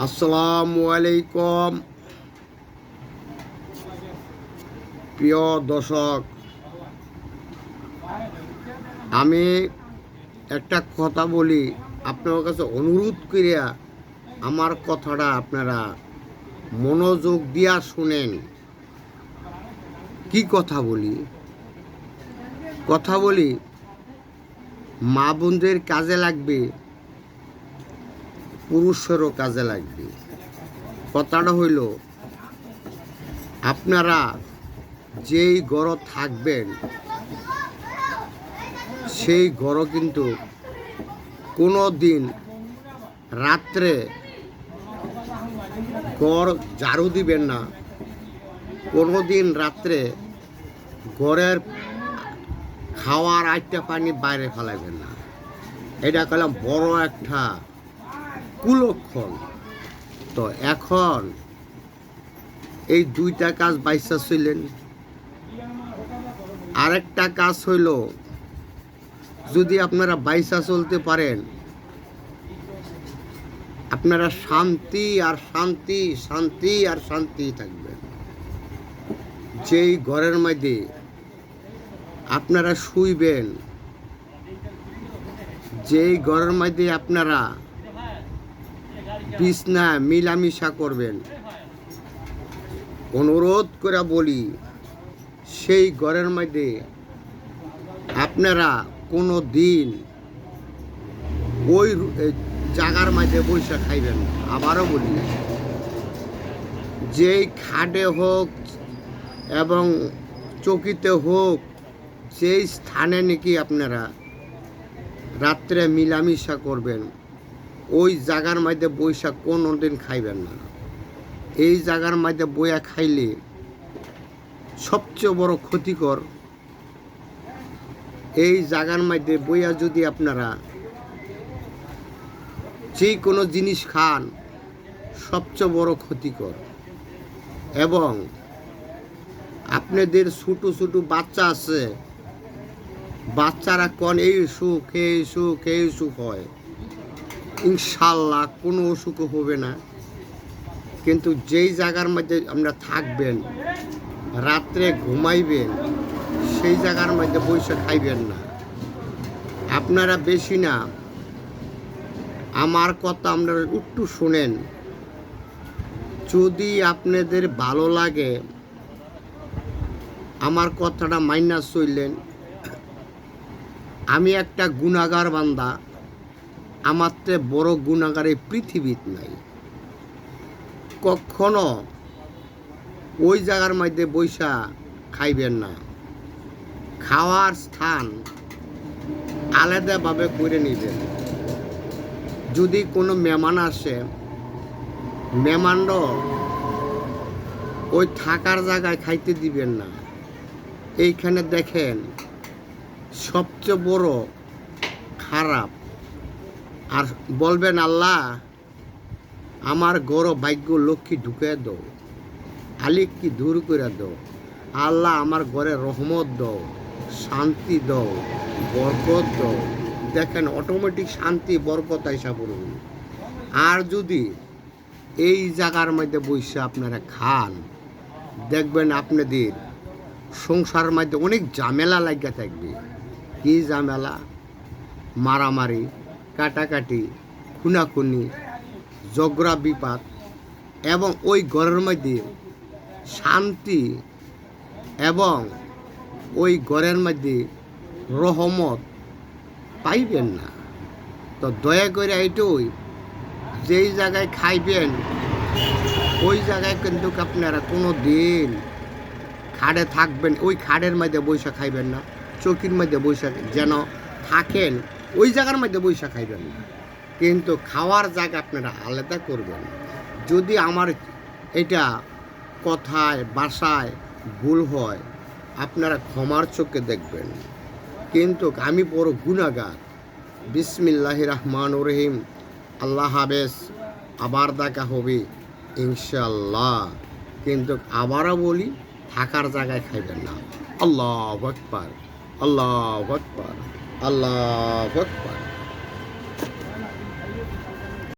আসসালামু আলাইকুম। প্রিয় দর্শক, আমি একটা কথা বলি, আপনার কাছে অনুরোধ করিয়া আমার কথাটা আপনারা মনোযোগ দিয়া শুনেন। কি কথা বলি? কথা বলি, মা বোনদের কাজে লাগবে পুরুষেরও কাজে লাগবে। কথাটা হইল, আপনারা যেই ঘর থাকবেন, সেই ঘর কিন্তু কোনো দিন রাত্রে ঘর ঝাড়ু দিবেন না। কোনো দিন রাত্রে ঘরের খাওয়ার আটটা পানি বাইরে ফেলাবেন না। এটা কলাম বড় একটা কুলক্ষণ। তো এখন এই দুইটা কাজ বাইসা ছিলেন আরেকটা কাজ হইল, যদি আপনারা বাইসা চলতে পারেন, আপনারা শান্তি আর শান্তি শান্তি আর শান্তি থাকবেন যেই ঘরের মধ্যে আপনারা শুইবেন, যেই ঘরের মধ্যে আপনারা বিছনা মিলামিশা করবেন। অনুরোধ করে বলি, সেই ঘরের মধ্যে আপনারা কোনো দিন ওই জাগার মধ্যে বৈশা খাইবেন আবারও বলি, যেই খাটে হোক এবং চকিতে হোক, যেই স্থানে নাকি আপনারা রাত্রে মিলামিশা করবেন ওই জাগার মধ্যে বৈশা কোনো দিন খাইবেন না। এই জাগার মধ্যে বইয়া খাইলে সবচেয়ে বড় ক্ষতিকর এই জায়গার মধ্যে বইয়া যদি আপনারা যে কোনো জিনিস খান, সবচেয়ে বড় ক্ষতিকর। এবং আপনাদের ছোটো ছোটো বাচ্চা আছে, বাচ্চারা কন, এই সুখ এই সুখ এই সুখ হয়। ইনশাল্লাহ কোনো অসুখ হবে না। কিন্তু যেই জায়গার মধ্যে আমরা থাকবেন, রাত্রে ঘুমাইবেন, সেই জায়গার মধ্যে বসে খাইবেন না। আপনারা বেশি না, আমার কথা আপনারা একটু শোনেন। যদি আপনাদের ভালো লাগে, আমার কথাটা মাইনাস চললেন। আমি একটা গুণাগার বান্দা। আমার তে বড় গুণাগার এই পৃথিবীত নাই। কখনো ওই জায়গার মধ্যে বৈশা খাইবেন না। খাওয়ার স্থান আলাদাভাবে করে নেবেন। যদি কোনো মেহমান আসে মেহমানও ওই থাকার জায়গায় খাইতে দিবেন না। এইখানে দেখেন সবচেয়ে বড় খারাপ আর বলবেন আল্লাহ, আমার গৌর ভাগ্য লক্ষ্মী ঢুকে দাও আলিক কি দূর করে দাও, আল্লাহ আমার ঘরে রহমত দাও, শান্তি দাও, বরকত দাও। দেখেন অটোমেটিক শান্তি, বরকত আইসা পড়বে। আর যদি এই জায়গার মধ্যে বসে আপনারা খান, দেখবেন আপনাদের সংসার মধ্যে অনেক ঝামেলা লাগিয়া থাকবে। কি ঝামেলা? মারামারি। কাটাকাটি, খুনাখুনি, ঝগড়া বিপাদ এবং ওই ঘরের মধ্যে শান্তি এবং ওই ঘরের মধ্যে রহমত পাইবেন না। তো দয়া করে এইটুই যেই জায়গায় খাইবেন, ওই জায়গায় কিন্তু আপনারা কোনো দিন খাড়ে থাকবেন, ওই খাড়ের মধ্যে বৈশা খাইবেন না চৌকির মধ্যে বৈশা যেন থাকেন। ওই জায়গার মধ্যে বৈশা খাইবেন না। কিন্তু খাওয়ার জায়গা আপনারা আলাদা করবেন। যদি আমার এটা কথায়, বাসায় ভুল হয়, আপনারা ক্ষমার চোখে দেখবেন। কিন্তু আমি বড় গুণাগার। বিসমিল্লাহ রহমান রহিম। আল্লাহ হাবেস আবার দেখা হবে ইনশাল্লাহ কিন্তু আবারও বলি, থাকার জায়গায় খাইবেন না। আল্লাহ আকবার। আল্লাহ আকবার। আল্লাহ আকবার।